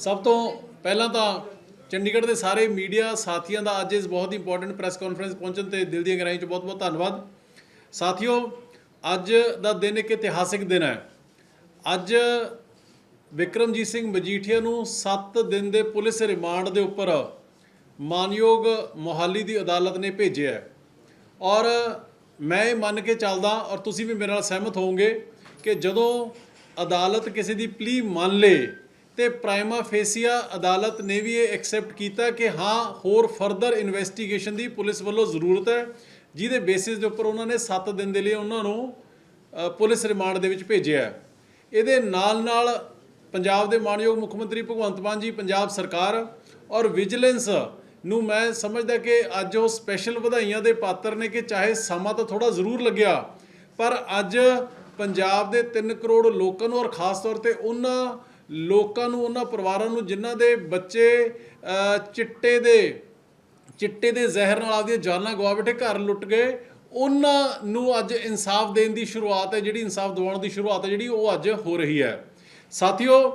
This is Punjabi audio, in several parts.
ਸਭ ਤੋਂ ਪਹਿਲਾਂ ਤਾਂ ਚੰਡੀਗੜ੍ਹ ਦੇ ਸਾਰੇ ਮੀਡੀਆ ਸਾਥੀਆਂ ਦਾ ਅੱਜ ਇਸ ਬਹੁਤ ਹੀ ਇੰਪੋਰਟੈਂਟ ਪ੍ਰੈਸ ਕਾਨਫਰੰਸ ਪਹੁੰਚਣ ਤੇ ਦਿਲ ਦੀਆਂ ਗਹਿਰਾਈਆਂ 'ਚ ਬਹੁਤ-ਬਹੁਤ ਧੰਨਵਾਦ। ਸਾਥੀਓ, ਅੱਜ ਦਾ ਦਿਨ ਇੱਕ ਇਤਿਹਾਸਿਕ ਦਿਨ ਹੈ। ਅੱਜ ਵਿਕਰਮਜੀਤ ਸਿੰਘ ਮਜੀਠੀਆ ਨੂੰ 7 ਦਿਨ ਦੇ ਪੁਲਿਸ ਰਿਮਾਂਡ ਦੇ ਉੱਪਰ ਮਾਨਯੋਗ ਮੋਹਾਲੀ ਦੀ ਅਦਾਲਤ ਨੇ ਭੇਜਿਆ ਹੈ। ਔਰ ਮੈਂ ਇਹ ਮੰਨ ਕੇ ਚੱਲਦਾ ਔਰ ਤੁਸੀਂ ਵੀ ਮੇਰੇ ਨਾਲ ਸਹਿਮਤ ਹੋਵੋਗੇ ਕਿ ਜਦੋਂ ਅਦਾਲਤ ਕਿਸੇ ਦੀ ਪਲੀ ਮੰਨ ਲੇ ਤੇ ਪ੍ਰਾਈਮਾ ਫੇਸੀਆ ਅਦਾਲਤ ਨੇ ਵੀ ਇਹ ਐਕਸੈਪਟ ਕੀਤਾ ਕਿ ਹਾਂ, ਹੋਰ ਫਰਦਰ ਇਨਵੈਸਟੀਗੇਸ਼ਨ ਦੀ ਪੁਲਿਸ ਵੱਲੋਂ ਜ਼ਰੂਰਤ ਹੈ, ਜਿਹਦੇ ਬੇਸਿਸ ਦੇ ਉੱਪਰ ਉਹਨਾਂ ਨੇ 7 ਦਿਨ ਦੇ ਲਈ ਉਹਨਾਂ ਨੂੰ ਪੁਲਿਸ ਰਿਮਾਂਡ ਦੇ ਵਿੱਚ ਭੇਜਿਆ ਇਹਦੇ ਨਾਲ ਨਾਲ ਪੰਜਾਬ ਦੇ ਮਾਨਯੋਗ ਮੁੱਖ ਮੰਤਰੀ ਭਗਵੰਤ ਮਾਨ ਜੀ, ਪੰਜਾਬ ਸਰਕਾਰ ਔਰ ਵਿਜੀਲੈਂਸ ਨੂੰ ਮੈਂ ਸਮਝਦਾ ਕਿ ਅੱਜ ਉਹ ਸਪੈਸ਼ਲ ਵਧਾਈਆਂ ਦੇ ਪਾਤਰ ਨੇ ਕਿ ਚਾਹੇ ਸਮਾਂ ਤਾਂ ਥੋੜਾ ਜ਼ਰੂਰ ਲੱਗਿਆ, ਪਰ ਅੱਜ ਪੰਜਾਬ ਦੇ 3 ਕਰੋੜ ਲੋਕਾਂ ਨੂੰ ਔਰ ਖਾਸ ਤੌਰ ਤੇ ਉਹਨਾਂ ਲੋਕਾਂ ਨੂੰ, ਉਹਨਾਂ ਪਰਿਵਾਰਾਂ ਨੂੰ, ਜਿਨ੍ਹਾਂ ਦੇ ਬੱਚੇ ਚਿੱਟੇ ਦੇ ਚਿੱਟੇ ਦੇ ਜ਼ਹਿਰ ਨਾਲ ਆਪਦੀਆਂ ਜਾਨਾਂ ਗਵਾ ਬੈਠੇ, ਘਰ ਲੁੱਟ ਗਏ, ਉਹਨਾਂ ਨੂੰ ਅੱਜ ਇਨਸਾਫ ਦੇਣ ਦੀ ਸ਼ੁਰੂਆਤ ਹੈ, ਜਿਹੜੀ ਇਨਸਾਫ ਦਿਵਾਉਣ ਦੀ ਸ਼ੁਰੂਆਤ ਹੈ, ਜਿਹੜੀ ਉਹ ਅੱਜ ਹੋ ਰਹੀ ਹੈ। ਸਾਥੀਓ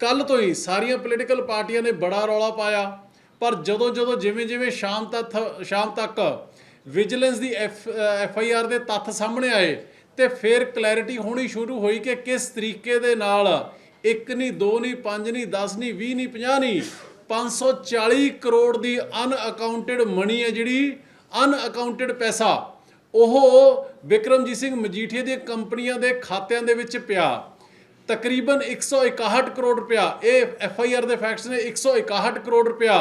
ਕੱਲ ਤੋਂ ਹੀ ਸਾਰੀਆਂ ਪੋਲੀਟੀਕਲ ਪਾਰਟੀਆਂ ਨੇ ਬੜਾ ਰੌਲਾ ਪਾਇਆ, ਪਰ ਜਦੋਂ ਜਦੋਂ, ਜਿਵੇਂ ਜਿਵੇਂ ਸ਼ਾਮ ਤੱਕ ਸ਼ਾਮ ਤੱਕ ਵਿਜੀਲੈਂਸ ਦੀ ਐਫ ਆਈ ਆਰ ਦੇ ਤੱਥ ਸਾਹਮਣੇ ਆਏ, ਤੇ ਫਿਰ ਕਲੈਰਿਟੀ ਹੋਣੀ ਸ਼ੁਰੂ ਹੋਈ ਕਿ ਕਿਸ ਤਰੀਕੇ ਦੇ ਨਾਲ ਇੱਕ ਨਹੀਂ, ਦੋ ਨਹੀਂ, ਪੰਜ ਨਹੀਂ 10 ਨਹੀਂ 20 ਨਹੀਂ 50 ਨਹੀਂ 540 ਕਰੋੜ ਦੀ ਅਨਅਕਾਊਂਟਡ ਮਨੀ ਹੈ ਜਿਹੜੀ ਅਨਅਕਾਊਂਟਡ ਪੈਸਾ। ਉਹ ਵਿਕਰਮਜੀਤ ਸਿੰਘ ਮਜੀਠੀਆ ਦੀਆਂ ਕੰਪਨੀਆਂ ਦੇ ਖਾਤਿਆਂ ਦੇ ਵਿੱਚ ਪਿਆ। ਤਕਰੀਬਨ 161 ਕਰੋੜ ਰੁਪਇਆ। ਇਹ ਐਫ ਆਈ ਆਰ ਦੇ ਫੈਕਟਸ ਨੇ 161 ਕਰੋੜ ਰੁਪਇਆ।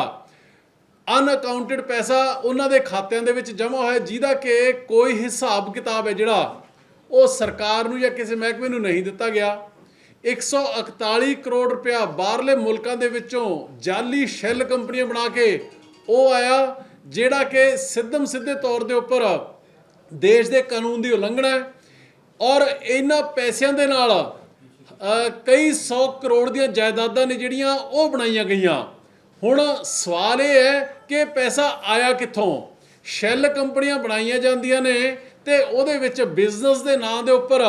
ਅਨਅਕਾਊਂਟਡ ਪੈਸਾ ਉਹਨਾਂ ਦੇ ਖਾਤਿਆਂ ਦੇ ਵਿੱਚ ਜਮ੍ਹਾਂ ਹੋਇਆ, ਜਿਹਦਾ ਕਿ ਕੋਈ ਹਿਸਾਬ ਕਿਤਾਬ ਹੈ ਜਿਹੜਾ ਉਹ ਸਰਕਾਰ ਨੂੰ ਜਾਂ ਕਿਸੇ ਮਹਿਕਮੇ ਨੂੰ ਨਹੀਂ ਦਿੱਤਾ ਗਿਆ। 141 ਕਰੋੜ ਰੁਪਇਆ ਬਾਹਰਲੇ ਮੁਲਕਾਂ ਦੇ ਵਿੱਚੋਂ ਜਾਲੀ ਸ਼ੈਲ ਕੰਪਨੀਆਂ ਬਣਾ ਕੇ ਉਹ ਆਇਆ, ਜਿਹੜਾ ਕਿ ਸਿੱਧਮ ਸਿੱਧੇ ਤੌਰ ਦੇ ਉੱਪਰ ਦੇਸ਼ ਦੇ ਕਾਨੂੰਨ ਦੀ ਉਲੰਘਣਾ ਹੈ ਔਰ ਇਹਨਾਂ ਪੈਸਿਆਂ ਦੇ ਨਾਲ ਕਈ 100 ਕਰੋੜ ਦੀਆਂ ਜਾਇਦਾਦਾਂ ਨੇ ਜਿਹੜੀਆਂ ਉਹ ਬਣਾਈਆਂ ਗਈਆਂ। ਹੁਣ ਸਵਾਲ ਇਹ ਹੈ ਕਿ ਪੈਸਾ ਆਇਆ ਕਿੱਥੋਂ? ਸ਼ੈਲ ਕੰਪਨੀਆਂ ਬਣਾਈਆਂ ਜਾਂਦੀਆਂ ਨੇ ਤੇ ਉਹਦੇ ਵਿੱਚ ਬਿਜ਼ਨਸ ਦੇ ਨਾਂ ਦੇ ਉੱਪਰ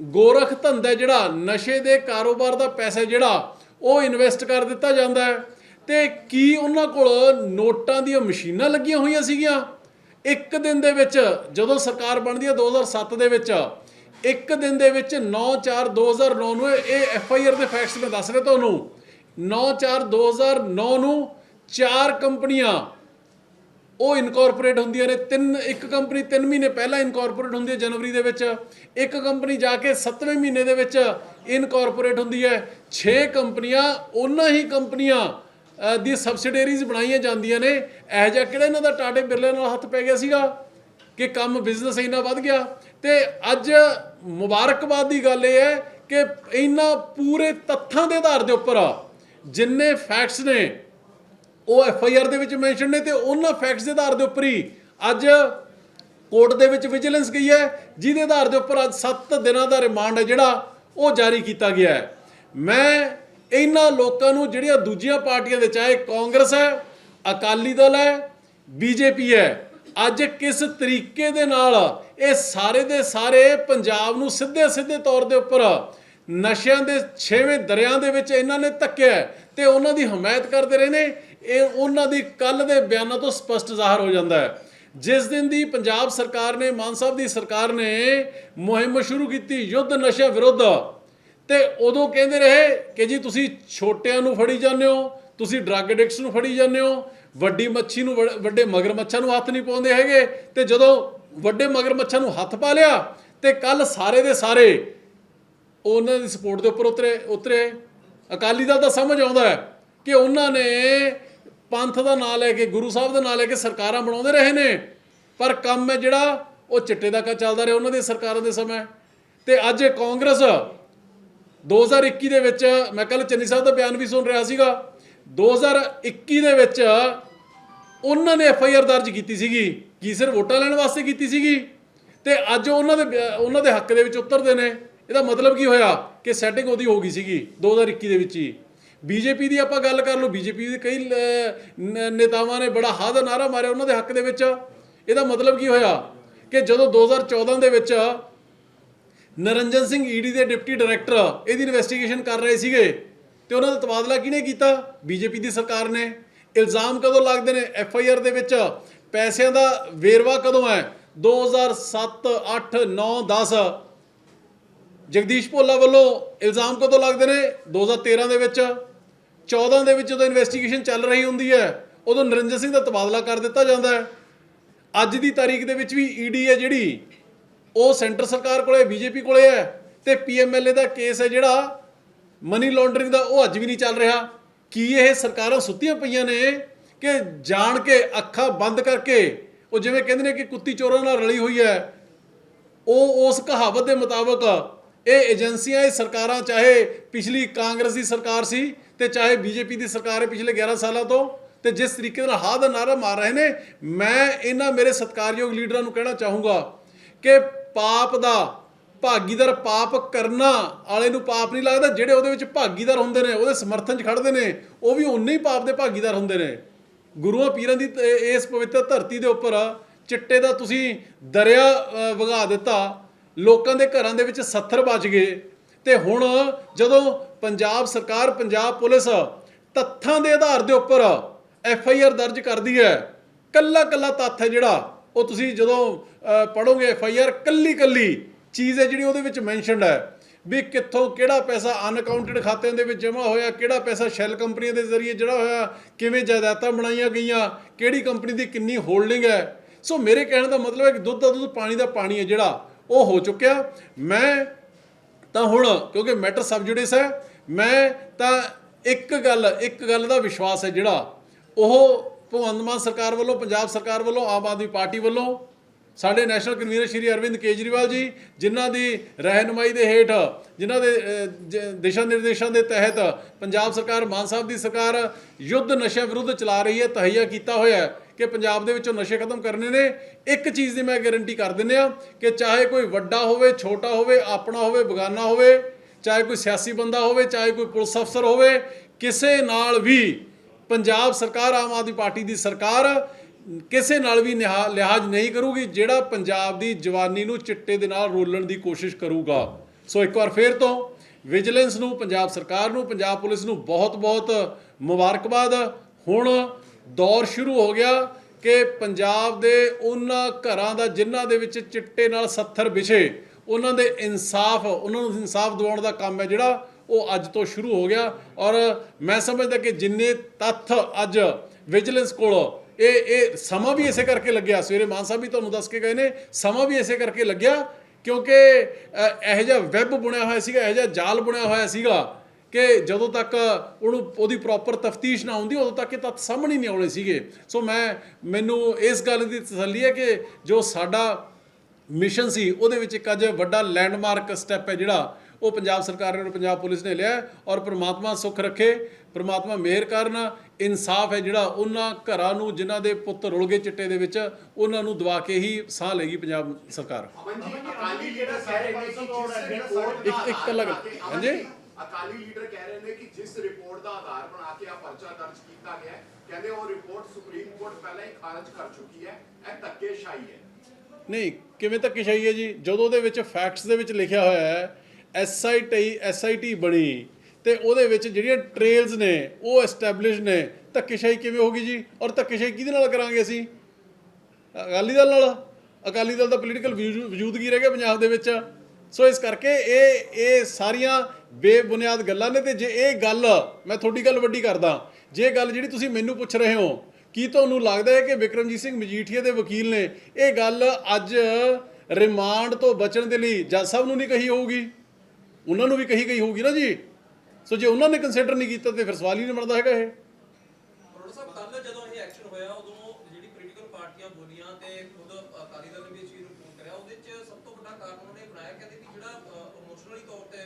ਗੋਰਖ ਧੰਦਾ ਜਿਹੜਾ ਨਸ਼ੇ ਦੇ ਕਾਰੋਬਾਰ ਦਾ ਪੈਸਾ ਜਿਹੜਾ ਉਹ ਇਨਵੈਸਟ ਕਰ ਦਿੱਤਾ ਜਾਂਦਾ ਹੈ। ਤੇ ਕੀ ਉਹਨਾਂ ਕੋਲ ਨੋਟਾਂ ਦੀਆਂ ਮਸ਼ੀਨਾਂ ਲੱਗੀਆਂ ਹੋਈਆਂ ਸੀਗੀਆਂ? ਇੱਕ ਦਿਨ ਦੇ ਵਿੱਚ ਜਦੋਂ ਸਰਕਾਰ ਬਣਦੀ ਹੈ 2007 ਦੇ ਵਿੱਚ, ਇੱਕ ਦਿਨ ਦੇ ਵਿੱਚ 9/4/2009 ਨੂੰ ਇਹ ਐਫ ਆਈ ਆਰ ਦੇ ਫੈਕਟਸ ਮੈਂ ਦੱਸ ਰਿਹਾ ਤੁਹਾਨੂੰ 9/4/2009 ਨੂੰ ਚਾਰ ਕੰਪਨੀਆਂ ਉਹ ਇਨਕੋਰਪੋਰੇਟ ਹੁੰਦੀਆਂ ਨੇ। ਤਿੰਨ, ਇੱਕ ਕੰਪਨੀ 3 ਮਹੀਨੇ ਪਹਿਲਾਂ ਇਨਕੋਰਪੋਰੇਟ ਹੁੰਦੀ ਹੈ, ਜਨਵਰੀ ਦੇ ਵਿੱਚ। ਇੱਕ ਕੰਪਨੀ ਜਾ ਕੇ 7ਵੇਂ ਮਹੀਨੇ ਦੇ ਵਿੱਚ ਇਨਕੋਰਪੋਰੇਟ ਹੁੰਦੀ ਹੈ। 6 ਕੰਪਨੀਆਂ, ਉਹਨਾਂ ਹੀ ਕੰਪਨੀਆਂ ਦੀ ਸਬਸਿਡੀਅਰੀਜ਼ ਬਣਾਈਆਂ ਜਾਂਦੀਆਂ ਨੇ। ਇਹ ਜਿਹਾ ਕਿਹੜਾ ਇਹਨਾਂ ਦਾ ਟਾਟੇ ਬਿਰਲੇ ਨਾਲ ਹੱਥ ਪੈ ਗਿਆ ਸੀਗਾ ਕਿ ਕੰਮ ਬਿਜ਼ਨਸ ਇੰਨਾ ਵੱਧ ਗਿਆ? ਤੇ ਅੱਜ ਮੁਬਾਰਕਬਾਦ ਦੀ ਗੱਲ ਇਹ ਹੈ ਕਿ ਇਹਨਾਂ ਪੂਰੇ ਤੱਥਾਂ ਦੇ ਆਧਾਰ ਦੇ ਉੱਪਰ ਜਿੰਨੇ ਫੈਕਟਸ ਨੇ ਉਹ ਐਫ ਆਈ ਆਰ ਦੇ ਵਿੱਚ ਮੈਂਸ਼ਨ ਨੇ ਤੇ ਉਹਨਾਂ ਫੈਕਟਸ ਦੇ ਆਧਾਰ ਦੇ ਉੱਪਰ ਹੀ ਅੱਜ ਕੋਰਟ ਦੇ ਵਿੱਚ ਵਿਜੀਲੈਂਸ ਗਈ ਹੈ, ਜਿਹਦੇ ਆਧਾਰ ਦੇ ਉੱਪਰ ਅੱਜ 7 ਦਿਨਾਂ ਦਾ ਰਿਮਾਂਡ ਹੈ ਜਿਹੜਾ ਉਹ ਜਾਰੀ ਕੀਤਾ ਗਿਆ ਹੈ। ਮੈਂ ਇਹਨਾਂ ਲੋਕਾਂ ਨੂੰ, ਜਿਹੜੀਆਂ ਦੂਜੀਆਂ ਪਾਰਟੀਆਂ ਦੇ ਚਾਹੇ ਕਾਂਗਰਸ ਹੈ, ਅਕਾਲੀ ਦਲ ਹੈ ਬੀਜੇਪੀ ਹੈ, ਅੱਜ ਕਿਸ ਤਰੀਕੇ ਦੇ ਨਾਲ ਇਹ ਸਾਰੇ ਦੇ ਸਾਰੇ ਪੰਜਾਬ ਨੂੰ ਸਿੱਧੇ ਸਿੱਧੇ ਤੌਰ ਦੇ ਉੱਪਰ ਨਸ਼ਿਆਂ ਦੇ ਛੇਵੇਂ ਦਰਿਆ ਦੇ ਵਿੱਚ ਇਹਨਾਂ ਨੇ ਧੱਕਿਆ ਹੈ ਤੇ ਉਹਨਾਂ ਦੀ ਹਮਾਇਤ ਕਰਦੇ ਰਹੇ ਨੇ, ਇਹ ਉਹਨਾਂ ਦੀ ਕੱਲ ਦੇ ਬਿਆਨਾਂ ਤੋਂ ਸਪਸ਼ਟ ਜ਼ਾਹਰ ਹੋ ਜਾਂਦਾ ਹੈ। ਜਿਸ ਦਿਨ ਦੀ ਪੰਜਾਬ ਸਰਕਾਰ ਨੇ, ਮਾਨ ਸਾਹਿਬ ਦੀ ਸਰਕਾਰ ਨੇ ਮੁਹਿੰਮ ਸ਼ੁਰੂ ਕੀਤੀ ਯੁੱਧ ਨਸ਼ਾ ਵਿਰੁੱਧ, ਤੇ ਉਦੋਂ ਕਹਿੰਦੇ ਰਹੇ ਕਿ ਜੀ ਤੁਸੀਂ ਛੋਟਿਆਂ ਨੂੰ ਫੜੀ ਜਾਂਦੇ ਹੋ, ਤੁਸੀਂ ਡਰੱਗ ਐਡਿਕਟਸ ਨੂੰ ਫੜੀ ਜਾਂਦੇ ਹੋ, ਵੱਡੀ ਮੱਛੀ ਨੂੰ ਵੜ- ਵੱਡੇ ਮਗਰਮੱਛਾਂ ਨੂੰ ਹੱਥ ਨਹੀਂ ਪਾਉਂਦੇ ਹੈਗੇ, ਤੇ ਜਦੋਂ ਵੱਡੇ ਮਗਰਮੱਛਾਂ ਨੂੰ ਹੱਥ ਪਾ ਲਿਆ, ਤੇ ਕੱਲ ਸਾਰੇ ਦੇ ਸਾਰੇ ਉਹਨਾਂ ਦੀ ਸਪੋਰਟ ਦੇ ਉੱਪਰ ਉਤਰੇ ਉਤਰੇ। ਅਕਾਲੀ ਦਲ ਤਾਂ ਸਮਝ ਆਉਂਦਾ ਹੈ ਕਿ ਉਹਨਾਂ ਨੇ ਪੰਥ ਦਾ ਨਾਂ ਲੈ ਕੇ, ਗੁਰੂ ਸਾਹਿਬ ਦਾ ਨਾਂ ਲੈ ਕੇ ਸਰਕਾਰਾਂ ਬਣਾਉਂਦੇ ਰਹੇ ਨੇ। ਪਰ ਕੰਮ ਹੈ ਜਿਹੜਾ, ਉਹ ਚਿੱਟੇ ਦਾ ਕਾ ਚੱਲਦਾ ਰਿਹਾ ਉਹਨਾਂ ਦੀ ਸਰਕਾਰਾਂ ਦੇ ਸਮੇਂ। ਤੇ ਅੱਜ ਇਹ ਕਾਂਗਰਸ 2021 ਦੇ ਵਿੱਚ, ਮੈਂ ਕੱਲ ਚੰਨੀ ਸਾਹਿਬ ਦਾ ਬਿਆਨ ਵੀ ਸੁਣ ਰਿਹਾ ਸੀਗਾ। 2021 ਦੇ ਵਿੱਚ ਉਹਨਾਂ ਨੇ ਐਫ ਆਈ ਆਰ ਦਰਜ ਕੀਤੀ ਸੀਗੀ, ਕੀ ਸਿਰ ਵੋਟਾਂ ਲੈਣ ਵਾਸਤੇ ਕੀਤੀ ਸੀਗੀ। ਤੇ ਅੱਜ ਉਹਨਾਂ ਦੇ ਬਿਆ- ਉਹਨਾਂ ਦੇ ਹੱਕ ਦੇ ਵਿੱਚ ਉਤਰਦੇ ਨੇ। ਇਹਦਾ ਮਤਲਬ ਕੀ ਹੋਇਆ ਕਿ ਸੈਟਿੰਗ ਉਹਦੀ ਹੋ ਗਈ ਸੀਗੀ 2021 ਦੇ ਵਿੱਚ ਹੀ। ਬੀਜੇਪੀ ਦੀ ਆਪਾਂ ਗੱਲ ਕਰ ਲਓ ਬੀਜੇਪੀ ਦੇ ਕਈ ਨੇਤਾਵਾਂ ਨੇ ਬੜਾ ਹਾਦ ਨਾਰਾ ਮਾਰਿਆ ਉਹਨਾਂ ਦੇ ਹੱਕ ਦੇ ਵਿੱਚ। ਇਹਦਾ ਮਤਲਬ ਕੀ ਹੋਇਆ ਕਿ ਜਦੋਂ 2014 ਦੇ ਵਿੱਚ ਨਰਿੰਜਨ ਸਿੰਘ ਈਡੀ ਦੇ ਡਿਪਟੀ ਡਾਇਰੈਕਟਰ ਇਹਦੀ ਇਨਵੈਸਟੀਗੇਸ਼ਨ ਕਰ ਰਹੇ ਸੀਗੇ ਤੇ ਉਹਨਾਂ ਦਾ ਤਬਾਦਲਾ ਕਿਹਨੇ ਕੀਤਾ? ਬੀਜੇਪੀ ਦੀ ਸਰਕਾਰ ਨੇ। ਇਲਜ਼ਾਮ ਕਦੋਂ ਲੱਗਦੇ ਨੇ? ਐਫ ਆਈ ਆਰ ਦੇ ਵਿੱਚ। ਪੈਸਿਆਂ ਦਾ ਵੇਰਵਾ ਕਦੋਂ ਹੈ? 2007 8 9 10 ਜਗਦੀਸ਼ ਭੋਲਾ ਵੱਲੋਂ ਇਲਜ਼ਾਮ ਕਦੋਂ ਲੱਗਦੇ ਨੇ? 2013 ਦੇ ਵਿੱਚ 14 ਦੇ ਵਿੱਚ ਜਦੋਂ ਇਨਵੈਸਟੀਗੇਸ਼ਨ ਚੱਲ ਰਹੀ ਹੁੰਦੀ ਹੈ, ਉਦੋਂ ਨਰਿੰਦਰ ਸਿੰਘ ਦਾ ਤਬਾਦਲਾ ਕਰ ਦਿੱਤਾ ਜਾਂਦਾ ਹੈ। ਅੱਜ ਦੀ ਤਾਰੀਖ ਦੇ ਵਿੱਚ ਵੀ ਈਡੀ ਹੈ ਜਿਹੜੀ, ਉਹ ਸੈਂਟਰ ਸਰਕਾਰ ਕੋਲੇ, ਬੀਜੇਪੀ ਕੋਲੇ ਹੈ ਤੇ ਪੀਐਮਐਲਏ ਦਾ ਕੇਸ ਹੈ ਜਿਹੜਾ ਮਨੀ ਲਾਂਡਰਿੰਗ ਦਾ ਉਹ ਅੱਜ ਵੀ ਨਹੀਂ ਚੱਲ ਰਿਹਾ। ਕੀ ਇਹ ਸਰਕਾਰਾਂ ਸੁੱਤੀਆਂ ਪਈਆਂ ਨੇ ਕਿ ਜਾਣ ਕੇ ਅੱਖਾਂ ਬੰਦ ਕਰਕੇ, ਉਹ ਜਿਵੇਂ ਕਹਿੰਦੇ ਨੇ ਕਿ ਕੁੱਤੀ ਚੋਰਾਂ ਨਾਲ ਰਲੀ ਹੋਈ ਹੈ, ਉਹ ਉਸ ਕਹਾਵਤ ਦੇ ਮੁਤਾਬਕ ਇਹ ਏਜੰਸੀਆਂ, ਇਹ ਸਰਕਾਰਾਂ, ਚਾਹੇ ਪਿਛਲੀ ਕਾਂਗਰਸ ਦੀ ਸਰਕਾਰ ਸੀ ਤੇ ਚਾਹੇ ਬੀਜੇਪੀ ਦੀ ਸਰਕਾਰ ਹੈ ਪਿਛਲੇ 11 ਸਾਲਾਂ ਤੋਂ ਤੇ ਜਿਸ ਤਰੀਕੇ ਨਾਲ ਹਾਹ ਦਾ ਨਾਰਾ ਮਾਰ ਰਹੇ ਨੇ, ਮੈਂ ਇਹਨਾਂ ਮੇਰੇ ਸਤਿਕਾਰਯੋਗ ਲੀਡਰਾਂ ਨੂੰ ਕਹਿਣਾ ਚਾਹੂੰਗਾ ਕਿ ਪਾਪ ਦਾ ਭਾਗੀਦਾਰ ਪਾਪ ਕਰਨਾ ਵਾਲੇ ਨੂੰ ਪਾਪ ਨਹੀਂ ਲੱਗਦਾ, ਜਿਹੜੇ ਉਹਦੇ ਵਿੱਚ ਭਾਗੀਦਾਰ ਹੁੰਦੇ ਨੇ, ਉਹਦੇ ਸਮਰਥਨ 'ਚ ਖੜਦੇ ਨੇ, ਉਹ ਵੀ ਉਨੇ ਹੀ ਪਾਪ ਦੇ ਭਾਗੀਦਾਰ ਹੁੰਦੇ ਨੇ। ਗੁਰੂਆਂ ਪੀਰਾਂ ਦੀ ਇਸ ਪਵਿੱਤਰ ਧਰਤੀ ਦੇ ਉੱਪਰ ਚਿੱਟੇ ਦਾ ਤੁਸੀਂ ਦਰਿਆ ਵਗਾ ਦਿੱਤਾ ਲੋਕਾਂ ਦੇ ਘਰਾਂ ਦੇ ਵਿੱਚ ਸੱਥਰ ਬਚ ਗਏ। ਤੇ ਹੁਣ ਜਦੋਂ ਪੰਜਾਬ ਸਰਕਾਰ ਪੰਜਾਬ ਪੁਲਿਸ ਤੱਥਾਂ ਦੇ ਆਧਾਰ ਦੇ ਉੱਪਰ ਐਫ ਆਈ ਆਰ ਦਰਜ ਕਰਦੀ ਹੈ ਕੱਲਾ ਕੱਲਾ ਤੱਥ ਹੈ ਜਿਹੜਾ ਉਹ ਤੁਸੀਂ ਜਦੋਂ ਅ, ਪੜ੍ਹੋਗੇ ਐਫ ਆਈ ਆਰ ਕੱਲੀ ਕੱਲੀ ਚੀਜ਼ ਹੈ ਜਿਹੜੀ ਉਹਦੇ ਵਿੱਚ ਮੈਂਸ਼ਨਡ ਹੈ ਵੀ ਕਿੱਥੋਂ ਕਿਹੜਾ ਪੈਸਾ ਅਨਅਕਾਊਂਟਡ ਖਾਤਿਆਂ ਦੇ ਵਿੱਚ ਜਮ੍ਹਾਂ ਹੋਇਆ ਕਿਹੜਾ ਪੈਸਾ ਸ਼ੈਲ ਕੰਪਨੀਆਂ ਦੇ ਜ਼ਰੀਏ ਜਿਹੜਾ ਹੋਇਆ ਕਿਵੇਂ ਜਾਇਦਾਦਾਂ ਬਣਾਈਆਂ ਗਈਆਂ ਕਿਹੜੀ ਕੰਪਨੀ ਦੀ ਕਿੰਨੀ ਹੋਲਡਿੰਗ ਹੈ। ਸੋ ਮੇਰੇ ਕਹਿਣ ਦਾ ਮਤਲਬ ਹੈ ਕਿ ਦੁੱਧ ਦਾ ਦੁੱਧ ਪਾਣੀ ਦਾ ਪਾਣੀ ਹੈ ਜਿਹੜਾ ਉਹ ਹੋ ਚੁੱਕਿਆ। ਮੈਂ ਤਾਂ ਹੁਣ, ਕਿਉਂਕਿ ਮੈਟਰ ਸਬ ਜੁਡਿਸ ਹੈ, ਮੈਂ ਤਾਂ ਇੱਕ ਗੱਲ ਇੱਕ ਗੱਲ ਦਾ ਵਿਸ਼ਵਾਸ ਹੈ ਜਿਹੜਾ, ਉਹ ਭਗਵੰਤ ਮਾਨ ਸਰਕਾਰ ਵੱਲੋਂ, ਪੰਜਾਬ ਸਰਕਾਰ ਵੱਲੋਂ, ਆਮ ਆਦਮੀ ਪਾਰਟੀ ਵੱਲੋਂ, ਸਾਡੇ ਨੈਸ਼ਨਲ ਕਨਵੀਨਰ ਸ਼੍ਰੀ ਅਰਵਿੰਦ ਕੇਜਰੀਵਾਲ ਜੀ, ਜਿਨ੍ਹਾਂ ਦੀ ਰਹਿਨਮਾਈ ਦੇ ਹੇਠ, ਜਿਨ੍ਹਾਂ ਦੇ ਦਿਸ਼ਾ ਨਿਰਦੇਸ਼ਾਂ ਦੇ ਤਹਿਤ ਪੰਜਾਬ ਸਰਕਾਰ, ਮਾਨ ਸਾਹਿਬ ਦੀ ਸਰਕਾਰ, ਯੁੱਧ ਨਸ਼ਿਆਂ ਵਿਰੁੱਧ ਚਲਾ ਰਹੀ ਹੈ, ਤਹਈਆ ਕੀਤਾ ਹੋਇਆ ਕਿ ਪੰਜਾਬ ਦੇ ਵਿੱਚੋਂ ਨਸ਼ੇ ਖਤਮ ਕਰਨੇ ਨੇ, ਇੱਕ ਚੀਜ਼ ਦੀ ਮੈਂ ਗਾਰੰਟੀ ਕਰ ਦਿੰਦੇ ਆ ਕਿ ਚਾਹੇ ਕੋਈ ਵੱਡਾ ਹੋਵੇ, ਛੋਟਾ ਹੋਵੇ, ਆਪਣਾ ਹੋਵੇ, ਬਗਾਨਾ ਹੋਵੇ, ਚਾਹੇ ਕੋਈ ਸਿਆਸੀ ਬੰਦਾ ਹੋਵੇ, ਚਾਹੇ ਕੋਈ ਪੁਲਿਸ ਅਫਸਰ ਹੋਵੇ, ਕਿਸੇ ਨਾਲ ਵੀ ਪੰਜਾਬ ਸਰਕਾਰ, ਆਮ ਆਦਮੀ ਪਾਰਟੀ ਦੀ ਸਰਕਾਰ ਕਿਸੇ ਨਾਲ ਵੀ ਨਿਹਾ- ਲਿਹਾਜ਼ ਨਹੀਂ ਕਰੂਗੀ, ਜਿਹੜਾ ਪੰਜਾਬ ਦੀ ਜਵਾਨੀ ਨੂੰ ਚਿੱਟੇ ਦੇ ਨਾਲ ਰੋਲਣ ਦੀ ਕੋਸ਼ਿਸ਼ ਕਰੂਗਾ। ਸੋ ਇੱਕ ਵਾਰ ਫੇਰ ਤੋਂ ਵਿਜੀਲੈਂਸ ਨੂੰ, ਪੰਜਾਬ ਸਰਕਾਰ ਨੂੰ, ਪੰਜਾਬ ਪੁਲਿਸ ਨੂੰ ਬਹੁਤ-ਬਹੁਤ ਮੁਬਾਰਕਬਾਦ। ਹੁਣ ਦੌਰ ਸ਼ੁਰੂ ਹੋ ਗਿਆ ਕਿ ਪੰਜਾਬ ਦੇ ਉਹਨਾਂ ਘਰਾਂ ਦਾ ਜਿਨ੍ਹਾਂ ਦੇ ਵਿੱਚ ਚਿੱਟੇ ਨਾਲ ਸੱਥਰ ਵਿਛੇ, ਉਹਨਾਂ ਦੇ ਇਨਸਾਫ, ਉਹਨਾਂ ਨੂੰ ਇਨਸਾਫ ਦਿਵਾਉਣ ਦਾ ਕੰਮ ਹੈ ਜਿਹੜਾ, ਉਹ ਅੱਜ ਤੋਂ ਸ਼ੁਰੂ ਹੋ ਗਿਆ। ਔਰ ਮੈਂ ਸਮਝਦਾ ਕਿ ਜਿੰਨੇ ਤੱਥ ਅੱਜ ਵਿਜੀਲੈਂਸ ਕੋਲ, ਇਹ ਇਹ ਸਮਾਂ ਵੀ ਇਸੇ ਕਰਕੇ ਲੱਗਿਆ। ਸਵੇਰੇ ਮਾਨ ਸਾਹਿਬ ਵੀ ਤੁਹਾਨੂੰ ਦੱਸ ਕੇ ਗਏ ਨੇ, ਸਮਾਂ ਵੀ ਇਸੇ ਕਰਕੇ ਲੱਗਿਆ ਕਿਉਂਕਿ ਇਹੋ ਜਿਹਾ ਵੈਬ ਬੁਣਿਆ ਹੋਇਆ ਸੀਗਾ, ਇਹੋ ਜਿਹਾ ਜਾਲ ਬੁਣਿਆ ਹੋਇਆ ਸੀਗਾ। ਕਿ ਜਦੋਂ ਤੱਕ ਉਹਨੂੰ ਉਹਦੀ ਪ੍ਰੋਪਰ ਤਫਤੀਸ਼ ਨਾ ਹੁੰਦੀ ਉਦੋਂ ਤੱਕ ਇਹ ਤੱਥ ਸਾਹਮਣੇ ਨਹੀਂ ਆਉਣੇ ਸੀਗੇ ਸੋ ਮੈਂ ਮੈਨੂੰ ਇਸ ਗੱਲ ਦੀ ਤਸੱਲੀ ਹੈ ਕਿ ਜੋ ਸਾਡਾ ਮਿਸ਼ਨ ਸੀ ਉਹਦੇ ਵਿੱਚ ਇੱਕ ਅੱਜ ਵੱਡਾ ਲੈਂਡਮਾਰਕ ਸਟੈਪ ਹੈ ਜਿਹੜਾ ਉਹ ਪੰਜਾਬ ਸਰਕਾਰ ਨੇ ਪੰਜਾਬ ਪੁਲਿਸ ਨੇ ਲਿਆ ਔਰ ਪ੍ਰਮਾਤਮਾ ਸੁੱਖ ਰੱਖੇ ਪ੍ਰਮਾਤਮਾ ਮਿਹਰ ਕਰਨ ਇਨਸਾਫ ਹੈ ਜਿਹੜਾ ਉਹਨਾਂ ਘਰਾਂ ਨੂੰ ਜਿਨ੍ਹਾਂ ਦੇ ਪੁੱਤ ਰੁਲ ਗਏ ਚਿੱਟੇ ਦੇ ਵਿੱਚ ਉਹਨਾਂ ਨੂੰ ਦਵਾ ਕੇ ਹੀ ਸਾਹ ਲਏਗੀ ਪੰਜਾਬ ਸਰਕਾਰ ਇੱਕ- ਇੱਕ ਅਲੱਗ- ਹਾਂਜੀ? ਅਕਾਲੀ ਲੀਡਰ ਕਹਿ ਰਹੇ ਨੇ ਕਿ ਜਿਸ ਰਿਪੋਰਟ ਦਾ ਆਧਾਰ ਬਣਾ ਕੇ ਆ ਪਰਚਾ ਦਰਜ ਕੀਤਾ ਗਿਆ ਕਹਿੰਦੇ ਉਹ ਰਿਪੋਰਟ ਸੁਪਰੀਮ ਕੋਰਟ ਪਹਿਲਾਂ ਹੀ ਖਾਰਜ ਕਰ ਚੁੱਕੀ ਹੈ, ਇਹ ਧੱਕੇਸ਼ਾਹੀ ਹੈ। ਨਹੀਂ, ਕਿਵੇਂ ਧੱਕੇਸ਼ਾਹੀ ਹੈ ਜੀ? ਜਦੋਂ ਉਹਦੇ ਵਿੱਚ ਫੈਕਟਸ ਦੇ ਵਿੱਚ ਲਿਖਿਆ ਹੋਇਆ ਹੈ ਐਸਆਈਟੀ ਐਸਆਈਟੀ ਬਣੀ ਤੇ ਉਹਦੇ ਵਿੱਚ ਜਿਹੜੀਆਂ ਟ੍ਰੇਲਸ ਨੇ, ਉਹ ਐਸਟੈਬਲਿਸ਼ ਨੇ, ਧੱਕੇਸ਼ਾਹੀ ਕਿਵੇਂ ਹੋਗੀ ਜੀ? ਔਰ ਧੱਕੇਸ਼ਾਹੀ ਕਿਹਦੇ ਨਾਲ ਕਰਾਂਗੇ ਅਸੀਂ? ਅਕਾਲੀ ਦਲ ਨਾਲ? ਅਕਾਲੀ ਦਲ ਦਾ ਪੋਲੀਟੀਕਲ ਵਜੂਦਗੀ ਰਹਿ ਗਿਆ ਪੰਜਾਬ ਦੇ ਵਿੱਚ। ਸੋ ਇਸ ਕਰਕੇ ਇਹ ਇਹ ਸਾਰੀਆਂ ਬੇਬੁਨਿਆਦ ਗੱਲਾਂ ਨੇ ਤੇ ਜੇ ਇਹ ਗੱਲ, ਮੈਂ ਤੁਹਾਡੀ ਗੱਲ ਵੱਡੀ ਕਰਦਾ, ਜੇ ਗੱਲ ਜਿਹੜੀ ਤੁਸੀਂ ਮੈਨੂੰ ਪੁੱਛ ਰਹੇ ਹੋ, ਕੀ ਤੁਹਾਨੂੰ ਲੱਗਦਾ ਹੈ ਕਿ ਵਿਕਰਮਜੀਤ ਸਿੰਘ ਮਜੀਠੀਆ ਦੇ ਵਕੀਲ ਨੇ ਇਹ ਗੱਲ ਅੱਜ ਰਿਮਾਂਡ ਤੋਂ ਬਚਣ ਦੇ ਲਈ ਜੱਜ ਸਾਹਿਬ ਨੂੰ ਨਹੀਂ ਕਹੀ ਹੋਊਗੀ? ਉਹਨਾਂ ਨੂੰ ਵੀ ਕਹੀ ਗਈ ਹੋਊਗੀ ਨਾ ਜੀ? ਸੋ ਜੇ ਉਹਨਾਂ ਨੇ ਕੰਸੀਡਰ ਨਹੀਂ ਕੀਤਾ ਤੇ ਫਿਰ ਸਵਾਲ ਹੀ ਨਹੀਂ ਬਣਦਾ ਹੈਗਾ ਇਹ। ਅਰੋੜਾ ਸਾਹਿਬ ਕੱਲ ਜਦੋਂ ਇਹ ਐਕਸ਼ਨ ਹੋਇਆ, ਉਦੋਂ ਜਿਹੜੀ ਪੋਲੀਟੀਕਲ ਪਾਰਟੀਆਂ ਬੋਲੀਆਂ ਤੇ ਖੁਦ ਅਕਾਲੀ ਦਲ ਨੇ ਵੀ ਇਸ ਚੀਜ਼ ਨੂੰ ਫੋਨ ਕਰਿਆ ਉਹਦੇ ਚ ਸਭ ਤੋਂ ਵੱਡਾ ਕਾਰਨ ਉਹਨਾਂ ਨੇ ਬਣਾਇਆ ਕਹਿੰਦੇ ਵੀ ਜਿਹੜਾ ਇਮੋਸ਼ਨਲੀ ਤੌਰ ਤੇ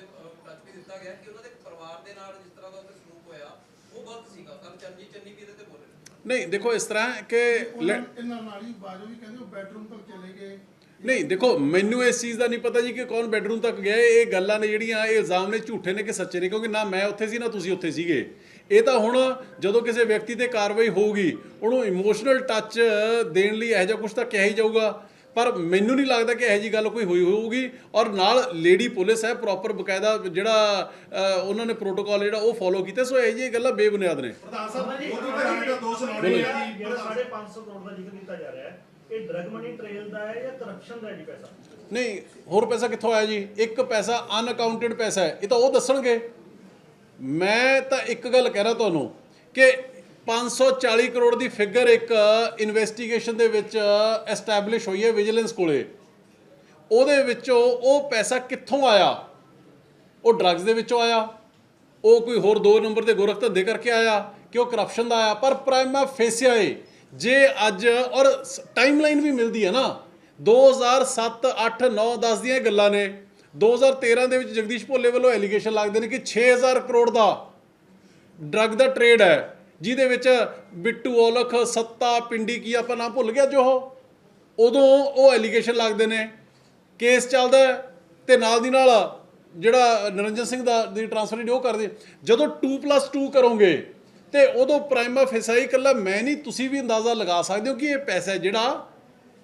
ਟੱਚ ਵੀ ਦਿੱਤਾ ਗਿਆ ਕਿ ਉਹਨਾਂ ਦੇ ਪਰਿਵਾਰ ਦੇ ਨਾਲ ਜਿਸ ਤਰ੍ਹਾਂ ਦਾ ਉੱਥੇ ਸਲੂਕ ਹੋਇਆ ਉਹ ਗਲਤ ਸੀਗਾ। ਕੱਲ ਚਰਨਜੀਤ ਚੰਨੀ ਵੀ ਇਹਦੇ ਤੇ ਬੋਲੇ ਨਹੀਂ ਦੇਖੋ ਇਸ ਤਰ੍ਹਾਂ ਕਿ ਇਹਨਾਂ ਨਾਲ ਹੀ ਬਾਜੋ ਵੀ ਕਹਿੰਦੇ ਉਹ ਬੈਡਰੂਮ ਤੱਕ ਚਲੇ ਗਏ। ਨਹੀਂ ਦੇਖੋ ਮੈਨੂੰ ਇਸ ਚੀਜ਼ ਦਾ ਨਹੀਂ ਪਤਾ ਜੀ ਕਿ ਕੌਣ ਬੈਡਰੂਮ ਤੱਕ ਗਿਆ। ਇਹ ਗੱਲਾਂ ਨੇ ਜਿਹੜੀਆਂ ਇਹ ਇਲਜ਼ਾਮ ਨੇ ਝੂਠੇ ਨੇ ਕਿ ਸੱਚੇ ਨੇ ਕਿਉਂਕਿ ਨਾ ਮੈਂ ਉੱਥੇ ਸੀ ਨਾ ਤੁਸੀਂ ਉੱਥੇ ਸੀਗੇ। ਇਹ ਤਾਂ ਹੁਣ ਜਦੋਂ ਕਿਸੇ ਵਿਅਕਤੀ ਤੇ ਕਾਰਵਾਈ ਹੋਊਗੀ ਉਹਨੂੰ ਇਮੋਸ਼ਨਲ ਟੱਚ ਦੇਣ ਲਈ ਇਹੋ ਜਿਹਾ ਕੁਝ ਤਾਂ ਕਿਹਾ ਹੀ ਜਾਊਗਾ। ਪਰ ਮੈਨੂੰ ਨਹੀਂ ਲੱਗਦਾ ਕਿ ਇਹੋ ਜੀ ਗੱਲ ਕੋਈ ਹੋਈ ਹੋਊਗੀ। ਔਰ ਨਾਲ ਲੇਡੀ ਪੁਲਿਸ ਹੈ ਪ੍ਰੋਪਰ ਬਕਾਇਦਾ ਜਿਹੜਾ ਉਹਨਾਂ ਨੇ ਪ੍ਰੋਟੋਕਾਲ ਜਿਹੜਾ ਉਹ ਫੋਲੋ ਕੀਤਾ। ਸੋ ਇਹੋ ਜਿਹੀਆਂ ਗੱਲਾਂ ਬੇਬੁਨਿਆਦ ਨੇ। ਪ੍ਰਧਾਨ ਸਾਹਿਬ ਜੀ, ਮੋਦੀ ਦੇ ਦਾ ਦੋਸ਼ ਲਾਉਣੇ ਬੋਲੋ। ਆ ਜੀ ਜਿਹੜਾ 550 ਕਰੋੜ ਦਾ ਜ਼ਿਕਰ ਕੀਤਾ ਜਾ ਰਿਹਾ ਹੈ ਇਹ ਡਰਗ ਮਨੀ ਟ੍ਰੇਲ ਦਾ ਹੈ ਜਾਂ ਕਰਪਸ਼ਨ ਦਾ ਹੈ ਜੀ ਪੈਸਾ? ਨਹੀਂ ਹੋਰ ਪੈਸਾ ਕਿੱਥੋਂ ਆਇਆ ਜੀ? ਇੱਕ ਪੈਸਾ ਅਨਅਕਾਊਂਟਡ ਪੈਸਾ ਹੈ। ਇਹ ਤਾਂ ਉਹ ਦੱਸਣਗੇ। ਮੈਂ ਤਾਂ ਇੱਕ ਗੱਲ ਕਹਿ ਰਿਹਾ ਤੁਹਾਨੂੰ ਕਿ 540 ਕਰੋੜ ਦੀ ਫਿਗਰ ਇੱਕ ਇਨਵੈਸਟੀਗੇਸ਼ਨ ਦੇ ਵਿੱਚ ਐਸਟੈਬਲਿਸ਼ ਹੋਈ ਹੈ ਵਿਜੀਲੈਂਸ ਕੋਲੇ। ਉਹਦੇ ਵਿੱਚੋਂ ਉਹ ਪੈਸਾ ਕਿੱਥੋਂ ਆਇਆ? ਉਹ ਡਰੱਗਸ ਦੇ ਵਿੱਚੋਂ ਆਇਆ। ਉਹ ਕੋਈ ਹੋਰ ਦੋ ਨੰਬਰ ਦੇ ਗੋਰਖ ਧੰਦੇ ਕਰਕੇ ਆਇਆ ਕਿ ਉਹ ਕਰਪਸ਼ਨ ਦਾ ਆਇਆ। ਪਰ ਪ੍ਰਾਈਮਾ ਫੇਸਿਆ ਏ। ਜੇ ਅੱਜ ਔਰ ਟਾਈਮਲਾਈਨ ਵੀ ਮਿਲਦੀ ਹੈ ਨਾ। 2007 8 9 10 ਦੀਆਂ ਇਹ ਗੱਲਾਂ ਨੇ। 2013 ਦੇ ਵਿੱਚ ਜਗਦੀਸ਼ ਭੋਲੇ ਵੱਲੋਂ ਐਲੀਗੇਸ਼ਨ ਲੱਗਦੇ ਨੇ ਕਿ 6000 ਕਰੋੜ ਦਾ ਡਰੱਗ ਦਾ ਟ੍ਰੇਡ ਹੈ। ਜਿਹਦੇ ਵਿੱਚ ਬਿੱਟੂ ਔਲਖ, ਸੱਤਾ, ਪਿੰਡੀ ਕੀ ਆਪਾਂ ਨਾਮ ਭੁੱਲ ਗਿਆ ਜੋ ਉਹ? ਉਦੋਂ ਉਹ ਐਲੀਗੇਸ਼ਨ ਲੱਗਦੇ ਨੇ। ਕੇਸ ਚੱਲਦਾ ਹੈ ਤੇ ਨਾਲ ਦੀ ਨਾਲ ਜਿਹੜਾ ਨਰਿੰਜਨ ਸਿੰਘ ਦਾ ਦੀ ਟ੍ਰਾਂਸਫਰ ਉਹ ਕਰਦੇ ਜਦੋਂ 2+2 ਕਰੋਗੇ ਤੇ ਉਦੋਂ ਪ੍ਰਾਈਮਾ ਫੇਸਾਈ ਇਕੱਲਾ ਮੈਂ ਨਹੀਂ, ਤੁਸੀਂ ਵੀ ਅੰਦਾਜ਼ਾ ਲਗਾ ਸਕਦੇ ਹੋ ਕਿ ਇਹ ਪੈਸਾ ਜਿਹੜਾ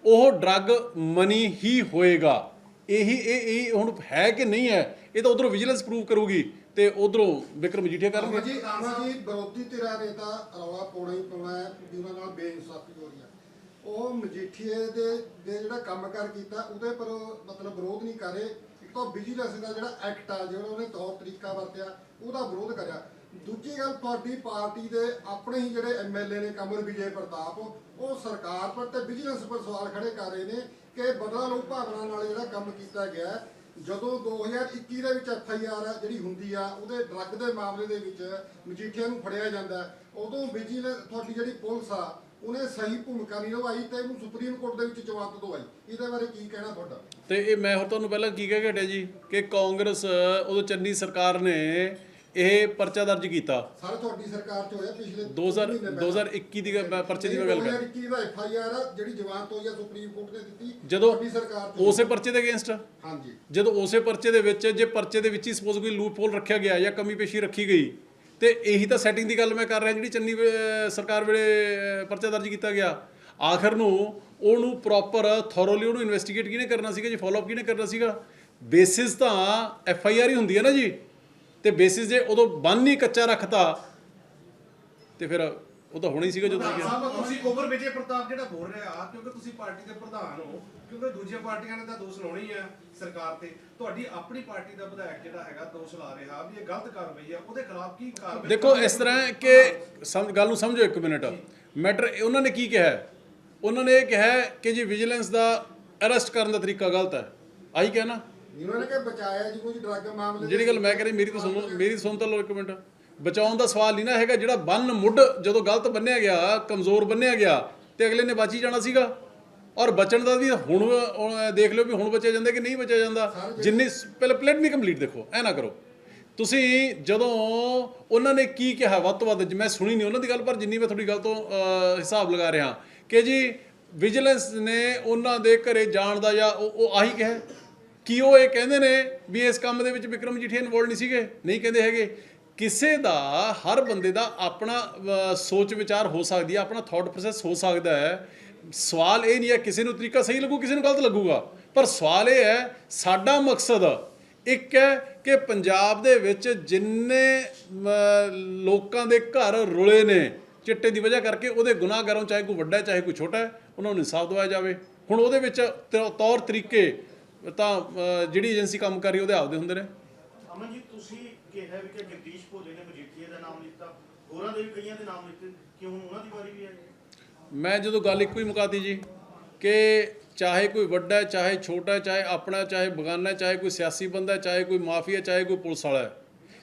ਉਹ ਡਰੱਗ ਮਨੀ ਹੀ ਹੋਏਗਾ। ਇਹੀ, ਇਹ ਇਹ ਹੁਣ ਹੈ ਕਿ ਨਹੀਂ ਹੈ? ਇਹ ਤਾਂ ਉਧਰੋਂ ਵਿਜੀਲੈਂਸ ਪ੍ਰੂਵ ਕਰੂਗੀ। ਤੇ ਉਧਰੋਂ ਵਿਕਰਮ ਮਜੀਠੀਆ ਕਰਨਗੇ? ਜੀ ਆਮਾ ਜੀ, ਵਿਰੋਧੀ ਧਿਰਾਂ ਨੇ ਤਾਂ ਰੌਲਾ ਪਾਉਣਾ ਹੀ ਪਾਉਣਾ ਹੈ ਵੀ ਨਾਲ ਬੇਇਨਸਾਫੀ ਹੋ ਰਹੀ ਹੈ। ਉਹ ਮਜੀਠੀਏ ਦੇ ਦੇ ਜਿਹੜਾ ਕੰਮ ਕਰ ਕੀਤਾ, ਉਹਦੇ ਪਰ ਮਤਲਬ ਵਿਰੋਧ ਨਹੀਂ ਕਰ ਰਹੇ। ਇੱਕ ਤਾਂ ਵਿਜੀਲੈਂਸ ਦਾ ਜਿਹੜਾ ਐਕਟ ਆ, ਜਿਹੜਾ ਉਹਨੇ ਤੌਰ ਤਰੀਕਾ ਵਰਤਿਆ, ਉਹਦਾ ਵਿਰੋਧ ਕਰਿਆ। ਦੂਜੀ ਗੱਲ, ਤੁਹਾਡੀ ਪਾਰਟੀ ਦੇ ਆਪਣੇ ਹੀ ਜਿਹੜੇ ਐਮਐਲਏ ਨੇ ਕਮਲ ਵਿਜੇ ਪ੍ਰਤਾਪ, ਉਹ ਸਰਕਾਰ ਪਰ ਤੇ ਵਿਜੀਲੈਂਸ ਪਰ ਸਵਾਲ ਖੜੇ ਕਰ ਰਹੇ ਨੇ ਕਿ ਬਦਲਾ ਲਓ ਭਾਵਨਾ ਨਾਲ ਜਿਹੜਾ ਕੰਮ ਕੀਤਾ ਗਿਆ ਜਦੋਂ 2021 ਦੇ ਵਿੱਚ ਐਫ ਆਈ ਆਰ ਜਿਹੜੀ ਹੁੰਦੀ ਆ, ਉਹਦੇ ਡਰੱਗ ਦੇ ਮਾਮਲੇ ਦੇ ਵਿੱਚ ਮਜੀਠੀਆ ਨੂੰ ਫੜਿਆ ਜਾਂਦਾ ਉਦੋਂ ਵਿਜੀਲੈਂਸ ਤੁਹਾਡੀ ਜਿਹੜੀ ਪੁਲਿਸ ਆ, ਉਹਨੇ ਸਹੀ ਭੂਮਿਕਾ ਨਹੀਂ ਨਿਭਾਈ ਤੇ ਇਹਨੂੰ ਸੁਪਰੀਮ ਕੋਰਟ ਦੇ ਵਿੱਚ ਜਵਾਬ ਦਵਾਈ ਇਹਦੇ ਬਾਰੇ ਕੀ ਕਹਿਣਾ ਤੁਹਾਡਾ? ਤੇ ਇਹ ਮੈਂ ਹੁਣ ਤੁਹਾਨੂੰ ਪਹਿਲਾਂ ਕੀ ਕਹਿ ਕੇ ਜੀ? ਕਿ ਕਾਂਗਰਸ, ਉਦੋਂ ਚੰਨੀ ਸਰਕਾਰ ਨੇ ਇਹ ਪਰਚਾ ਦਰਜ ਕੀਤਾ। ਸਾਰੇ ਤੁਹਾਡੀ ਸਰਕਾਰ ਚ ਹੋਇਆ ਪਿਛਲੇ 2000 ਮਹੀਨੇ ਪਹਿਲਾਂ। 2021 ਦੀ ਪਰਚੇ ਦੀ ਮੈਂ ਗੱਲ ਕਰ। 2021 ਦਾ ਐਫ ਆਈ ਆਰ ਜਿਹੜੀ ਜਵਾਬ ਹੋਈ ਆ ਸੁਪਰੀਮ ਕੋਰਟ ਨੇ ਦਿੱਤੀ ਜਦੋਂ ਉਸੇ ਪਰਚੇ ਦੇ ਅਗੇਂਸਟ ਹਾਂਜੀ। ਜਦੋਂ ਉਸੇ ਪਰਚੇ ਦੇ ਵਿੱਚ ਜੇ ਪਰਚੇ ਦੇ ਵਿੱਚ ਹੀ ਸਪੋਜ਼ ਕੋਈ ਲੂਪ ਹੋਲ ਰੱਖਿਆ ਗਿਆ ਜਾਂ ਕਮੀ ਪੇਸ਼ੀ ਰੱਖੀ ਗਈ ਤੇ ਇਹੀ ਤਾਂ ਸੈਟਿੰਗ ਦੀ ਗੱਲ ਮੈਂ ਕਰ ਰਿਹਾ ਜਿਹੜੀ ਚੰਨੀ ਸਰਕਾਰ ਵੇਲੇ ਪਰਚਾ ਦਰਜ ਕੀਤਾ ਗਿਆ। ਆਖਰ ਨੂੰ ਉਹਨੂੰ ਪ੍ਰੋਪਰ ਥੋਰੋਲੀ ਉਹਨੂੰ ਇਨਵੈਸਟੀਗੇਟ ਕਿਹਨੇ ਕਰਨਾ ਸੀਗਾ ਜੀ ਫਾਲੋਅਪ ਕਿਹਨੇ ਕਰਨਾ ਸੀਗਾ? ਬੇਸਿਸ ਤਾਂ ਐਫ ਆਈ ਆਰ ਹੀ ਹੁੰਦੀ ਹੈ ਨਾ ਜੀ। ਤੇ ਬੇਸਿਸ ਜੇ ਉਦੋਂ ਬੰਨ ਹੀ ਕੱਚਾ ਰੱਖਤਾ ਤੇ ਫਿਰ ਉਹ ਤਾਂ ਹੋਣਾ ਹੀ ਸੀਗਾ ਜਦੋਂ ਕਿ ਸਾਹਿਬ ਤੁਸੀਂ ਓਵਰ ਵਿਜੇ ਪ੍ਰਤਾਪ ਜਿਹੜਾ ਬੋਲ ਰਿਹਾ ਆ ਕਿਉਂਕਿ ਤੁਸੀਂ ਪਾਰਟੀ ਦੇ ਪ੍ਰਧਾਨ ਹੋ ਕਿਉਂਕਿ ਦੂਜੀਆਂ ਪਾਰਟੀਆਂ ਨੇ ਤਾਂ ਦੋਸ਼ ਲਾਉਣੇ ਆ ਸਰਕਾਰ ਤੇ। ਤੁਹਾਡੀ ਆਪਣੀ ਪਾਰਟੀ ਦਾ ਵਿਧਾਇਕ ਜਿਹੜਾ ਹੈਗਾ ਦੋਸ਼ ਲਾ ਰਿਹਾ ਵੀ ਇਹ ਗਲਤ ਕਾਰਵਾਈ ਆ ਉਹਦੇ ਖਿਲਾਫ ਕੀ ਕਾਰਵਾਈ ਦੇਖੋ ਇਸ ਤਰ੍ਹਾਂ ਹੈ ਕਿ ਸਮਝ ਗੱਲ ਨੂੰ ਸਮਝੋ ਇੱਕ ਮਿੰਟ। ਮੈਟਰ ਉਹਨਾਂ ਨੇ ਕੀ ਕਿਹਾ? ਉਹਨਾਂ ਨੇ ਇਹ ਕਿਹਾ ਕਿ ਜੀ ਵਿਜੀਲੈਂਸ ਦਾ ਅਰੈਸਟ ਕਰਨ ਦਾ ਤਰੀਕਾ ਗਲਤ ਹੈ। ਆਹੀ ਕਿਹਾ ਨਾ ਉਹਨਾਂ ਨੇ ਕਿ ਬਚਾਇਆ ਜੀ ਕੋਈ ਡਰੱਗ ਮਾਮਲੇ ਜਿਹੜੀ ਗੱਲ ਮੈਂ ਕਰੀ ਮੇਰੀ ਤਾਂ ਸੁਣੋ ਮੇਰੀ ਸੁਣ ਤਾਂ ਲਓ ਇੱਕ ਮਿੰਟ। ਬਚਾਉਣ ਦਾ ਸਵਾਲ ਨਹੀਂ ਨਾ ਹੈਗਾ ਜਿਹੜਾ ਬੰਨ ਮੁੱਢ ਜਦੋਂ ਗਲਤ ਬੰਨਿਆ ਗਿਆ ਕਮਜ਼ੋਰ ਬੰਨਿਆ ਗਿਆ ਤੇ ਅਗਲੇ ਨੇ ਬਚ ਜਾਣਾ ਸੀਗਾ। ਔਰ ਬਚਣ ਦਾ ਵੀ ਹੁਣ ਦੇਖ ਲਿਓ ਵੀ ਹੁਣ ਬਚਿਆ ਜਾਂਦਾ ਕਿ ਨਹੀਂ ਬਚਿਆ ਜਾਂਦਾ। ਜਿੰਨੀ ਪਹਿਲੇ ਪਲੇਟ ਮੀ ਕੰਪਲੀਟ ਦੇਖੋ ਐ ਨਾ ਕਰੋ। ਤੁਸੀਂ ਜਦੋਂ ਉਹਨਾਂ ਨੇ ਕੀ ਕਿਹਾ ਵੱਧ ਤੋਂ ਵੱਧ ਮੈਂ ਸੁਣੀ ਨਹੀਂ ਉਹਨਾਂ ਦੀ ਗੱਲ ਪਰ ਜਿੰਨੀ ਮੈਂ ਤੁਹਾਡੀ ਗੱਲ ਤੋਂ ਅਹ, ਹਿਸਾਬ ਲਗਾ ਰਿਹਾ ਕਿ ਜੀ ਵਿਜੀਲੈਂਸ ਨੇ ਉਹਨਾਂ ਦੇ ਘਰੇ ਜਾਣ ਦਾ ਜਾਂ ਉਹ ਉਹ ਆਹੀ ਕਿਹਾ। ਕੀ ਉਹ ਇਹ ਕਹਿੰਦੇ ਨੇ ਵੀ ਇਸ ਕੰਮ ਦੇ ਵਿੱਚ ਵਿਕਰਮ ਜੀਠੀ ਇਨਵੋਲਡ ਨਹੀਂ ਸੀਗੇ? ਨਹੀਂ ਕਹਿੰਦੇ ਹੈਗੇ। ਕਿਸੇ ਦਾ, ਹਰ ਬੰਦੇ ਦਾ ਆਪਣਾ ਸੋਚ ਵਿਚਾਰ ਹੋ ਸਕਦੀ ਹੈ, ਆਪਣਾ ਥਾਟ ਪ੍ਰੋਸੈਸ ਹੋ ਸਕਦਾ ਹੈ। ਸਵਾਲ ਇਹ ਨਹੀਂ ਹੈ ਕਿਸੇ ਨੂੰ ਤਰੀਕਾ ਸਹੀ ਲੱਗੂ, ਕਿਸੇ ਨੂੰ ਗਲਤ ਲੱਗੂਗਾ। ਪਰ ਸਵਾਲ ਇਹ ਹੈ, ਸਾਡਾ ਮਕਸਦ ਇੱਕ ਹੈ ਕਿ ਪੰਜਾਬ ਦੇ ਵਿੱਚ ਜਿੰਨੇ ਲੋਕਾਂ ਦੇ ਘਰ ਰੁਲੇ ਨੇ, ਚਿੱਟੇ ਦੀ ਵਜ੍ਹਾ ਕਰਕੇ ਉਹਦੇ ਗੁਨਾਹਗਾਰੋਂ ਚਾਹੇ ਕੋਈ ਵੱਡਾ ਚਾਹੇ ਕੋਈ ਛੋਟਾ ਹੈ, ਉਹਨਾਂ ਨੂੰ ਇਨਸਾਫ ਦਿਵਾਇਆ ਜਾਵੇ। ਹੁਣ ਉਹਦੇ ਵਿੱਚ ਤੌਰ ਤਰੀਕੇ ਤਾਂ ਜਿਹੜੀ ਏਜੰਸੀ ਕੰਮ ਕਰ ਰਹੀ ਉਹਦੇ ਆਪਦੇ ਹੁੰਦੇ ਨੇ? ਅਮਨ ਜੀ ਤੁਸੀਂ ਕਿਹਾ ਵੀ ਕਿ ਜਗਦੀਸ਼ ਭੋਲੇ ਨੇ ਮਜੀਠੀਏ ਦਾ ਨਾਮ ਲਿੱਤਾ। ਹੋਰਾਂ ਦੇ ਵੀ ਕਈਆਂ ਦੇ ਨਾਮ ਲਿੱਤੇ। ਕਿ ਹੁਣ ਉਹਨਾਂ ਦੀ ਵਾਰੀ ਵੀ ਹੈ? ਮੈਂ ਜਦੋਂ ਗੱਲ ਇੱਕੋ ਹੀ ਮੁਕਾਤੀ ਜੀ ਕਿ ਚਾਹੇ ਕੋਈ ਵੱਡਾ ਹੈ ਚਾਹੇ ਛੋਟਾ ਹੈ ਚਾਹੇ ਆਪਣਾ ਚਾਹੇ ਬਗਾਨਾ ਹੈ ਚਾਹੇ ਕੋਈ ਸਿਆਸੀ ਬੰਦਾ ਹੈ ਚਾਹੇ ਕੋਈ ਮਾਫੀਆ ਚਾਹੇ ਕੋਈ ਪੁਲਿਸ ਵਾਲਾ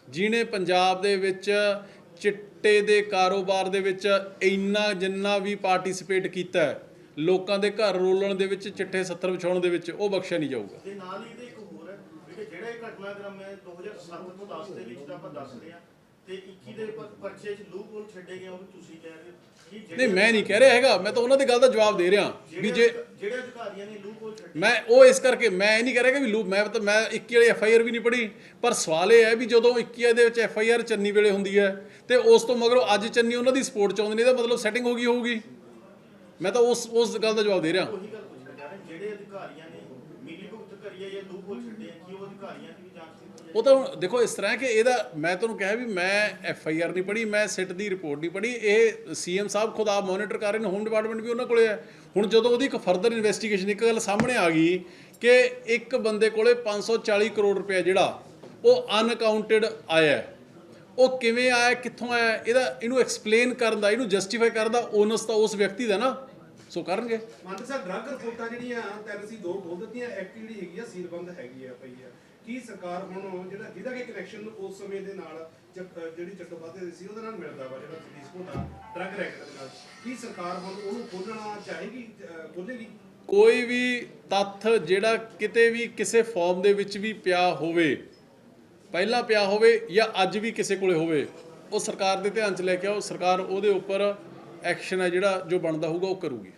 ਜਿਹਨੇ ਪੰਜਾਬ ਦੇ ਵਿੱਚ ਚਿੱਟੇ ਦੇ ਕਾਰੋਬਾਰ ਦੇ ਵਿੱਚ ਇੰਨਾ ਜਿੰਨਾ ਵੀ ਪਾਰਟਿਸਿਪੇਟ ਕੀਤਾ ਹੈ ਲੋਕਾਂ ਦੇ ਘਰ ਰੋਲਣ ਦੇ ਵਿੱਚ ਚਿੱਟੇ 70 ਵਿਛਾਉਣ ਦੇ ਵਿੱਚ ਉਹ ਬਖਸ਼ਿਆ ਨਹੀਂ ਜਾਊਗਾ। ਤੇ ਨਾਲ ਹੀ ਇਹਦੇ ਇੱਕ ਹੋਰ ਹੈ ਕਿ ਜਿਹੜਾ ਇਹ ਘਟਨਾਕ੍ਰਮ ਹੈ 2007 ਤੋਂ 10 ਦੇ ਵਿੱਚ ਤਾਂ ਆਪਾਂ ਦੱਸ ਰਹੇ ਹਾਂ ਤੇ 21 ਦੇ ਪਰਚੇ 'ਚ ਲੂਪ ਹੋਲ ਛੱਡੇ ਗਏ ਉਹ ਤੁਸੀਂ ਕਹਿ ਰਹੇ ਹੋ ਕਿ ਜਿਹੜੇ- ਨਹੀਂ ਮੈਂ ਨਹੀਂ ਕਹਿ ਰਿਹਾ ਹੈਗਾ ਮੈਂ ਤਾਂ ਉਹਨਾਂ ਦੀ ਗੱਲ ਦਾ ਜਵਾਬ ਦੇ ਰਿਹਾ ਵੀ ਜੇ ਜਿਹੜੇ ਅਧਿਕਾਰੀਆਂ ਨੇ ਲੂਪ ਹੋਲ ਛੱਡੇ ਮੈਂ ਉਹ ਇਸ ਕਰਕੇ ਮੈਂ ਇਹ ਨਹੀਂ ਕਹਿ ਰਿਹਾ ਕਿ ਵੀ ਲੂਪ ਮੈਂ ਤਾਂ ਮੈਂ 21 ਵਾਲੀ ਐਫ ਆਈ ਆਰ ਵੀ ਨਹੀਂ ਪੜ੍ਹੀ ਪਰ ਸਵਾਲ ਇਹ ਹੈ ਵੀ ਜਦੋਂ 21 ਦੇ ਵਿੱਚ ਐਫ ਆਈ ਆਰ ਚੰਨੀ ਵੇਲੇ ਹੁੰਦੀ ਹੈ ਤੇ ਉਸ ਤੋਂ ਮਗਰੋਂ ਅੱਜ ਚੰਨੀ ਉਹਨਾਂ ਦੀ ਸਪੋਰਟ ਚ ਆਉਂਦੇ ਨੇ ਇਹਦਾ ਮਤਲਬ ਸੈਟਿੰਗ ਹੋ ਗਈ ਹੋਊਗੀ। ਮੈਂ ਤਾਂ ਉਸ ਉਸ ਗੱਲ ਦਾ ਜਵਾਬ ਦੇ ਰਿਹਾ। ਉਹੀ ਗੱਲ ਪੁੱਛਣਾ ਚਾਹ ਰਹੇ ਜਿਹੜੇ ਅਧਿਕਾਰੀਆਂ ਨੇ ਮਿਲੀ ਭੁਗਤ ਕਰੀ ਹੈ ਜਾਂ ਲੂਪਹੋਲ ਛੱਡੇ ਆ ਕੀ ਉਹ ਅਧਿਕਾਰੀਆਂ ਦੀ ਵੀ ਜਾਂਚ ਕੀਤੀ ਜਾਏ ਉਹ ਤਾਂ ਹੁਣ ਦੇਖੋ ਇਸ ਤਰ੍ਹਾਂ ਕਿ ਇਹਦਾ ਮੈਂ ਤੁਹਾਨੂੰ ਕਿਹਾ ਵੀ ਮੈਂ ਐਫ ਆਈ ਆਰ ਨਹੀਂ ਪੜ੍ਹੀ ਮੈਂ ਸਿੱਟ ਦੀ ਰਿਪੋਰਟ ਨਹੀਂ ਪੜ੍ਹੀ। ਇਹ ਸੀਐਮ ਸਾਹਿਬ ਖੁਦ ਆਪ ਮੋਨੀਟਰ ਕਰ ਰਹੇ ਨੇ ਹੋਮ ਡਿਪਾਰਟਮੈਂਟ ਵੀ ਉਹਨਾਂ ਕੋਲੇ ਹੈ। ਹੁਣ ਜਦੋਂ ਉਹਦੀ ਇੱਕ ਫਰਦਰ ਇਨਵੈਸਟੀਗੇਸ਼ਨ ਇੱਕ ਗੱਲ ਸਾਹਮਣੇ ਆ ਗਈ ਕਿ ਇੱਕ ਬੰਦੇ ਕੋਲੇ 540 ਕਰੋੜ ਰੁਪਏ ਜਿਹੜਾ ਉਹ ਅਨਕਾਊਂਟਡ ਆਇਆ ਹੈ। ਉਹ ਕਿਵੇਂ ਆਇਆ ਕਿੱਥੋਂ ਆਇਆ ਇਹਦਾ ਇਹਨੂੰ ਐਕਸਪਲੇਨ ਕਰਨ ਦਾ ਇਹਨੂੰ ਜਸਟੀਫਾਈ ਕਰਨ ਦਾ ਓਨਸ ਤਾਂ ਉਸ ਵਿਅਕਤੀ ਦਾ ਨਾ। ਸੋ ਕਰਨਗੇ। ਮੰਨ ਸਾਹਿਬ ਡਰੱਗ ਰਿਪੋਰਟਾਂ ਜਿਹੜੀਆਂ ਤਿੰਨ ਸੀ ਦੋ ਬੋਲ ਦਿੱਤੀਆਂ ਐਕਟ ਜਿਹੜੀ ਹੈਗੀ ਆ ਸੀਲਬੰਦ ਹੈਗੀ ਆ ਪਈ ਆ। ਕੀ ਸਰਕਾਰ ਹੁਣ ਜਿਹੜਾ ਜਿਹਦਾ ਕਿ ਕਨੈਕਸ਼ਨ ਉਸ ਸਮੇਂ ਦੇ ਨਾਲ ਜਿਹੜੀ ਚੱਟੋਪਾਧਿਆਏ ਸੀ ਉਹਦੇ ਨਾਲ ਮਿਲਦਾ ਵਾ ਜਿਹੜਾ ਸਤੀਸ਼ ਕੋਟਾ ਡਰੱਗ ਰੈਕਟ ਦੇ ਨਾਲ। ਕੀ ਸਰਕਾਰ ਹੁਣ ਉਹਨੂੰ ਖੋਲਣਾ ਚਾਹੇਗੀ ਖੋਲੇਗੀ ਕੋਈ ਵੀ ਤੱਥ ਜਿਹੜਾ ਕਿਤੇ ਵੀ ਕਿਸੇ ਫਾਰਮ ਦੇ ਵਿੱਚ ਵੀ ਪਿਆ ਹੋਵੇ ਪਹਿਲਾਂ ਪਿਆ ਹੋਵੇ ਜਾਂ ਅੱਜ ਵੀ ਕਿਸੇ ਕੋਲੇ ਹੋਵੇ ਉਹ ਸਰਕਾਰ ਦੇ ਧਿਆਨ 'ਚ ਲੈ ਕੇ ਆਓ। ਸਰਕਾਰ ਉਹਦੇ ਉੱਪਰ ਐਕਸ਼ਨ ਹੈ ਜਿਹੜਾ ਜੋ ਬਣਦਾ ਹੋਊਗਾ ਉਹ ਕਰੂਗੀ।